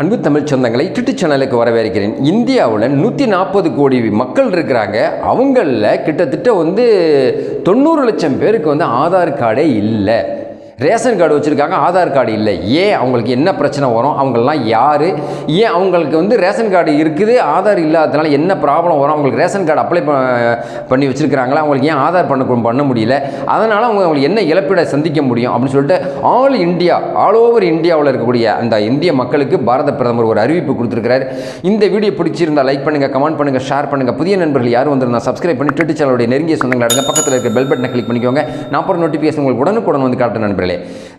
அன்பு தமிழ் சொந்தங்களை யூடியூப் சேனலுக்கு வரவேற்கிறேன். இந்தியாவில் நூற்றி நாற்பது கோடி மக்கள் இருக்கிறாங்க. அவங்களில் கிட்டத்தட்ட வந்து தொண்ணூறு லட்சம் பேருக்கு வந்து ஆதார் கார்டே இல்லை. ரேஷன் கார்டு வச்சுருக்காங்க ஆதார் கார்டு இல்லை. ஏன் அவங்களுக்கு என்ன பிரச்சனை வரும்? அவங்கெல்லாம் யார்? ஏன் அவங்களுக்கு வந்து ரேஷன் கார்டு இருக்குது ஆதார் இல்லாததுனால என்ன ப்ராப்ளம் வரும்? அவங்களுக்கு ரேஷன் கார்டு அப்ளை பண்ணி வச்சுருக்கிறாங்களா? அவங்களுக்கு ஏன் ஆதார் பண்ண பண்ண முடியல? அதனால் அவங்க அவங்களுக்கு என்ன இழப்பீடை சந்திக்க முடியும்? அப்படின்னு சொல்லிட்டு ஆல் இந்தியா ஆல் ஓவர் இந்தியாவில் இருக்கக்கூடிய அந்த இந்திய மக்களுக்கு பாரத பிரதமர் ஒரு அறிவிப்பு கொடுத்துருக்கிறார். இந்த வீடியோ பிடிச்சிருந்தால் லைக் பண்ணுங்கள் கமெண்ட் பண்ணுங்கள் ஷேர் பண்ணுங்கள் புதிய நண்பர்கள் யாரும் வந்திருந்தா சப்ஸ்கிரைப் பண்ணி ட்விட்டர் சேனலுடைய நெருங்கிய சொந்தங்களை அடுங்க பக்கத்தில் இருக்க பெல் பட்டனை கிளிக் பண்ணிக்கோங்க. நான் அப்புறம் நோட்டிஃபிகேஷன் உங்களுக்கு உடனுக்குடன் வந்து காட்டுற நண்பர்கள்.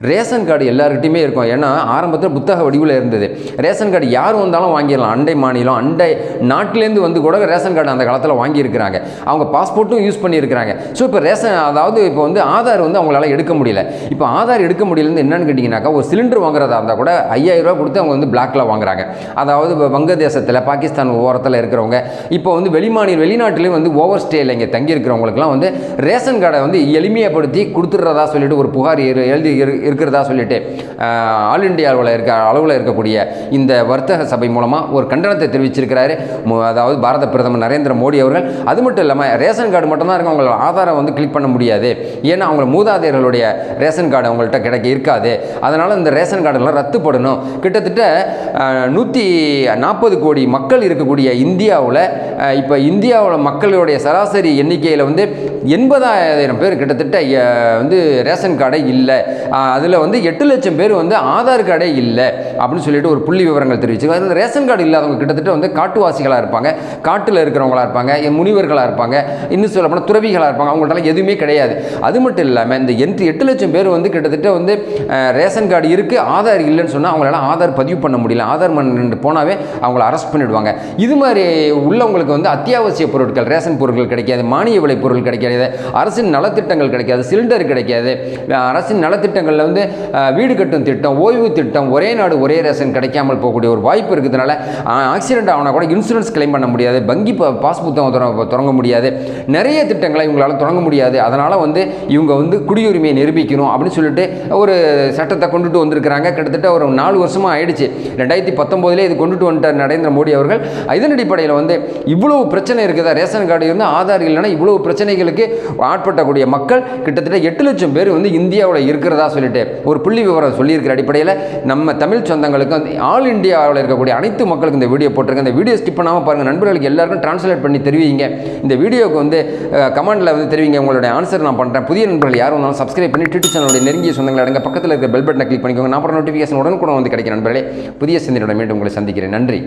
ரேஷன் கார்டு எல்லாருக்கிட்டையுமே இருக்கும். ஏன்னா ஆரம்பத்தில் புத்தக வடிவில் இருந்தது. ரேஷன் கார்டு யார் வந்தாலும் வாங்கிடலாம். அண்டை மாநிலம் அண்டை நாட்டிலேருந்து வந்து கூட ரேஷன் கார்டு அந்த காலத்தில் வாங்கியிருக்கிறாங்க. அவங்க பாஸ்போர்ட்டும் யூஸ் பண்ணியிருக்கிறாங்க. ஸோ இப்போ ரேஷன் அதாவது இப்போ வந்து ஆதார் வந்து அவங்களால எடுக்க முடியல. இப்போ ஆதார் எடுக்க முடியலன்னு என்னன்னு கேட்டிங்கனாக்கா ஒரு சிலிண்டர் வாங்குறதா இருந்தால் கூட ஐயாயிரரூபா கொடுத்து அவங்க வந்து பிளாக்ல வாங்குறாங்க. அதாவது இப்போ வங்கதேசத்தில் பாகிஸ்தான் ஓரத்தில் இருக்கிறவங்க. இப்போ வந்து வெளிமாநில வெளிநாட்டிலையும் வந்து ஓவர் ஸ்டேயில் இங்கே தங்கியிருக்கிறவங்களுக்குலாம் வந்து ரேஷன் கார்டை வந்து எளிமையப்படுத்தி கொடுத்துட்றதா சொல்லிட்டு ஒரு புகார் எழுதி இருக்கிறதா சொல்லிட்டு ஆல் இந்தியாவில் இருக்க அளவில் இருக்கக்கூடிய இந்த வர்த்தக சபை மூலமாக ஒரு கண்டனத்தை தெரிவிச்சிருக்கிறாரு. அதாவது பாரத பிரதமர் நரேந்திர மோடி அவர்கள். அது மட்டும் இல்லாமல் ரேஷன் கார்டு மட்டும்தான் இருக்கும் அவங்க ஆதாரம் வந்து கிளிக் பண்ண முடியாது. ஏன்னா அவங்க மூதாதையர்களுடைய ரேஷன் கார்டு அவங்கள்ட்ட கிடைக்க இருக்காது. அதனால் இந்த ரேஷன் கார்டெல்லாம் ரத்துப்படணும் கிட்டத்தட்ட நூற்றி நாற்பது கோடி மக்கள் இருக்கக்கூடிய இந்தியாவில் இப்போ இந்தியாவில் மக்களுடைய சராசரி எண்ணிக்கையில் வந்து எண்பதாயிரம் பேர் கிட்டத்தட்ட வந்து ரேஷன் கார்டை இல்லை. அதில் வந்து எட்டு லட்சம் பேர் வந்து ஆதார் கார்டே இல்லை அப்படின்னு சொல்லிட்டு ஒரு புள்ளி விவரங்கள் தெரிவிச்சிருக்காங்க. அதில் ரேஷன் கார்டு இல்லாதவங்க கிட்டத்தட்ட வந்து காட்டுவாசிகளாக இருப்பாங்க. காட்டில் இருக்கிறவங்களா இருப்பாங்க. என் முனிவர்களாக இருப்பாங்க. இன்னும் சொல்ல போனால் துறவிகளாக இருப்பாங்க. அவங்கள்ட்ட எதுவுமே கிடையாது. அது மட்டும் இல்லாமல் இந்த எட்டு எட்டு லட்சம் பேர் வந்து கிட்டத்தட்ட வந்து ரேஷன் கார்டு இருக்குது ஆதார் இல்லைன்னு சொன்னால் அவங்களால ஆதார் பதிவு பண்ண முடியல. ஆதார் மன் போனாவே அவங்கள அரெஸ்ட் பண்ணிடுவாங்க. இது மாதிரி உள்ளவங்களுக்கு வந்து அத்தியாவசிய பொருட்கள் ரேஷன் பொருட்கள் கிடைக்காது மானிய விலை பொருள் கிடைக்காது அரசின் நலத்திட்டங்கள் கிடைக்காது சிலிண்டர் கிடைக்காது அரசின் நல நலத்திட்டங்களில் வந்து வீடு கட்டும் திட்டம் ஓய்வு திட்டம் ஒரே நாடு ஒரே ரேஷன் கிடைக்காமல் போகக்கூடிய ஒரு வாய்ப்பு இருக்கிறதுனால ஆக்சிடென்ட் ஆனால் கூட இன்சூரன்ஸ் கிளைம் பண்ண முடியாது வங்கி பாஸ் புத்தகம் தொடங்க- முடியாது நிறைய திட்டங்களை இவங்களால் தொடங்க முடியாது அதனால் வந்து இவங்க வந்து குடியுரிமையை நிரூபிக்கணும் அப்படின்னு சொல்லிட்டு ஒரு சட்டத்தை கொண்டுட்டு வந்திருக்கிறாங்க. கிட்டத்தட்ட ஒரு நாலு வருஷமாக ஆயிடுச்சு. ரெண்டாயிரத்தி பத்தொம்போதிலே இது கொண்டுட்டு வந்துட்டார் நரேந்திர மோடி அவர்கள். இதன் அடிப்படையில் வந்து இவ்வளவு பிரச்சனை இருக்குதா? ரேஷன் கார்டு இருந்து ஆதார் இல்லைன்னா இவ்வளவு பிரச்சனைகளுக்கு ஆட்பட்டக்கூடிய மக்கள் கிட்டத்தட்ட எட்டு லட்சம் பேர் வந்து இந்தியாவில் இருக்கிறதா சொல்லிட்டு ஒரு புள்ளி விவரம் சொல்லியிருக்கிற அடிப்படையில் நம்ம தமிழ் சொந்தங்களுக்கு ஆல் இந்தியாவில் இருக்கக்கூடிய அனைத்து மக்களுக்கு இந்த வீடியோ போட்டிருக்கேன் இந்த வீடியோ ஸ்கிப் பண்ணாமல் பாருங்கள் நண்பர்களுக்கு எல்லாருக்கும் டிரான்ஸ்லேட் பண்ணி தெரிவிங்க. இந்த வீடியோவுக்கு வந்து கமெண்டில் வந்து தெரிவிங்க. உங்களுடைய ஆன்சர் நான் பண்ணுறேன் புதிய நண்பர்கள் யாரும் வந்தாலும் சப்ஸ்கிரைப் பண்ணி ட்விட்டர் சேனலுடைய நெருங்கிய சொந்தங்களை அடங்க பக்கத்தில் இருக்க பெல் பட்டனை கிளிக் பண்ணிக்கோங்க. நான் அப்புறம் நோட்டிஃபிகேஷன் உடனுக்குடன் வந்து கிடைக்கிற நண்பர்களே. புதிய சிந்தனையோட மீண்டும் உங்களை சந்திக்கிறேன். நன்றி.